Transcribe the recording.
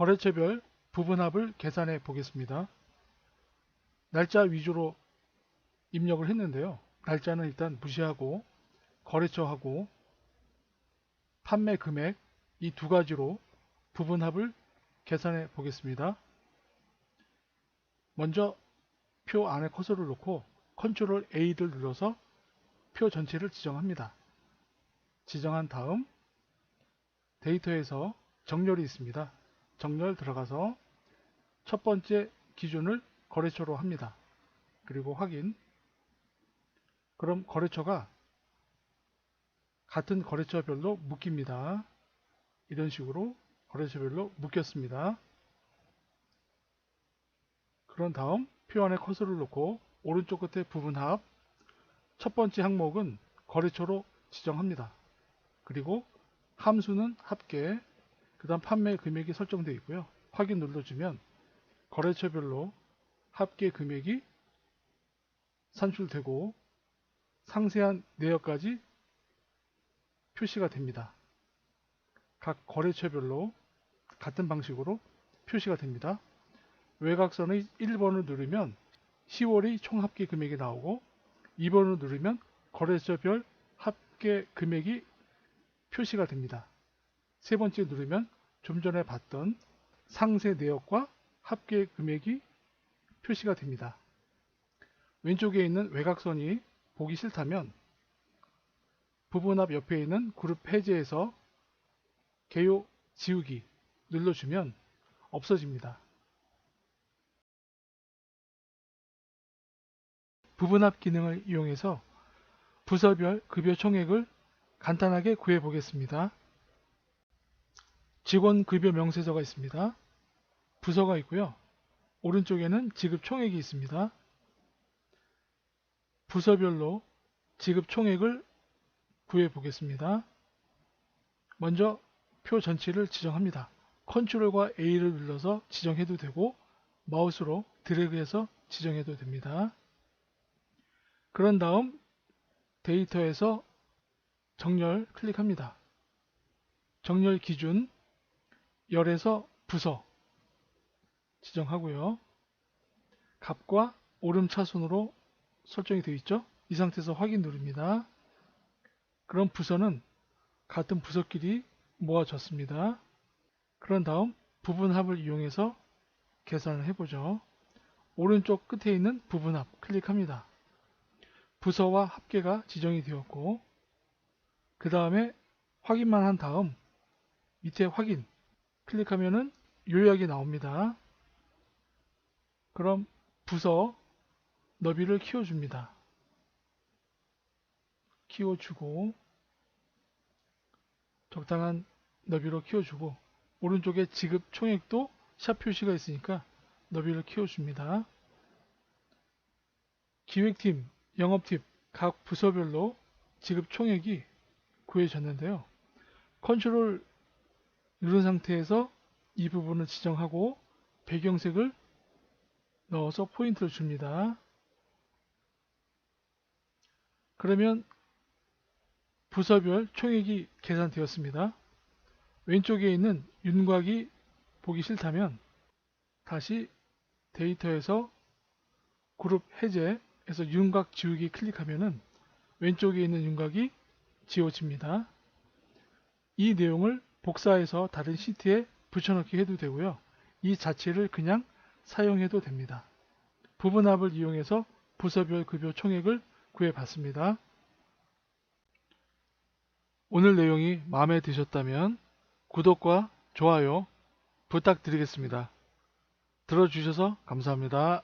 거래처별 부분합을 계산해 보겠습니다. 날짜 위주로 입력을 했는데요. 날짜는 일단 무시하고 거래처하고 판매 금액 이 두 가지로 부분합을 계산해 보겠습니다. 먼저 표 안에 커서를 놓고 컨트롤 A를 눌러서 표 전체를 지정합니다. 지정한 다음 데이터에서 정렬이 있습니다. 정렬 들어가서 첫 번째 기준을 거래처로 합니다. 그리고 확인 그럼 거래처가 같은 거래처별로 묶입니다. 이런 식으로 거래처별로 묶였습니다. 그런 다음 표 안에 커서를 놓고 오른쪽 끝에 부분합 첫 번째 항목은 거래처로 지정합니다. 그리고 함수는 합계 그 다음 판매 금액이 설정되어 있고요. 확인 눌러주면 거래처별로 합계 금액이 산출되고 상세한 내역까지 표시가 됩니다. 각 거래처별로 같은 방식으로 표시가 됩니다. 외곽선의 1번을 누르면 10월의 총 합계 금액이 나오고 2번을 누르면 거래처별 합계 금액이 표시가 됩니다. 세 번째 누르면 좀 전에 봤던 상세 내역과 합계 금액이 표시가 됩니다. 왼쪽에 있는 외곽선이 보기 싫다면 부분합 옆에 있는 그룹 해제에서 개요 지우기 눌러주면 없어집니다. 부분합 기능을 이용해서 부서별 급여 총액을 간단하게 구해 보겠습니다. 직원 급여 명세서가 있습니다. 부서가 있고요. 오른쪽에는 지급 총액이 있습니다. 부서별로 지급 총액을 구해 보겠습니다. 먼저 표 전체를 지정합니다. 컨트롤과 A를 눌러서 지정해도 되고 마우스로 드래그해서 지정해도 됩니다. 그런 다음 데이터에서 정렬 클릭합니다. 정렬 기준 열에서 부서 지정하고요. 값과 오름차순으로 설정이 되어 있죠. 이 상태에서 확인 누릅니다. 그럼 부서는 같은 부서끼리 모아졌습니다. 그런 다음 부분합을 이용해서 계산을 해보죠. 오른쪽 끝에 있는 부분합 클릭합니다. 부서와 합계가 지정이 되었고 그 다음에 확인만 한 다음 밑에 확인 클릭하면은 요약이 나옵니다. 그럼 부서 너비를 키워줍니다. 키워주고 적당한 너비로 키워주고 오른쪽에 지급 총액도 샵 표시가 있으니까 너비를 키워줍니다. 기획팀, 영업팀 각 부서별로 지급 총액이 구해졌는데요. 컨트롤 누른 상태에서 이 부분을 지정하고 배경색을 넣어서 포인트를 줍니다. 그러면 부서별 총액이 계산되었습니다. 왼쪽에 있는 윤곽이 보기 싫다면 다시 데이터에서 그룹 해제에서 윤곽 지우기 클릭하면은 왼쪽에 있는 윤곽이 지워집니다. 이 내용을 복사해서 다른 시트에 붙여넣기 해도 되고요. 이 자체를 그냥 사용해도 됩니다. 부분합을 이용해서 부서별 급여 총액을 구해봤습니다. 오늘 내용이 마음에 드셨다면 구독과 좋아요 부탁드리겠습니다. 들어주셔서 감사합니다.